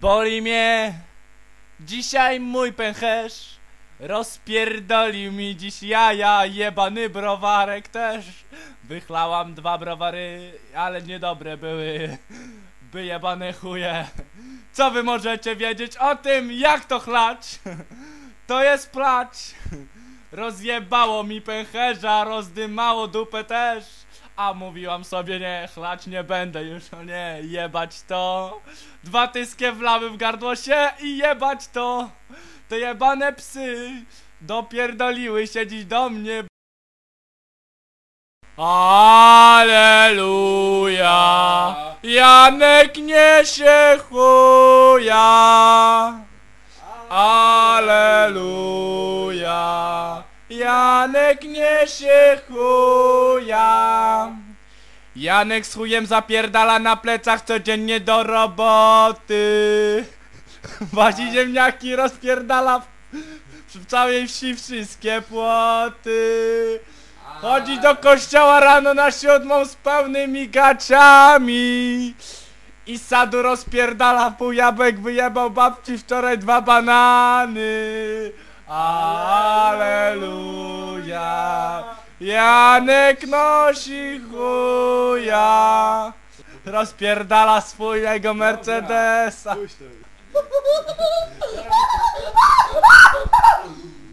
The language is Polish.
Boli mnie. Dzisiaj mój pęcherz Rozpierdolił mi dziś jaja Jebany browarek też. Wychlałam dwa browary Ale niedobre były. Wyjebane chuje. Co wy możecie wiedzieć o tym jak to chlać? To jest plać. Rozjebało mi pęcherza Rozdymało dupę też. A mówiłam sobie nie, chlać nie będę już, o nie, jebać to. Dwa tyskie wlały w gardło się i jebać to. Te jebane psy dopierdoliły się dziś do mnie. Aleluja. Janek niesie chuja. Aleluja. Janek niesie chuja Janek z chujem zapierdala na plecach codziennie do roboty. Wazi ziemniaki rozpierdala w, całej wsi wszystkie płoty. Chodzi do kościoła rano na siódmą z pełnymi gaciami. I sadu rozpierdala pół jabłek, wyjebał babci wczoraj dwa banany. Aleluja Janek nosi chuja. Rozpierdala swojego Mercedesa. Dobra,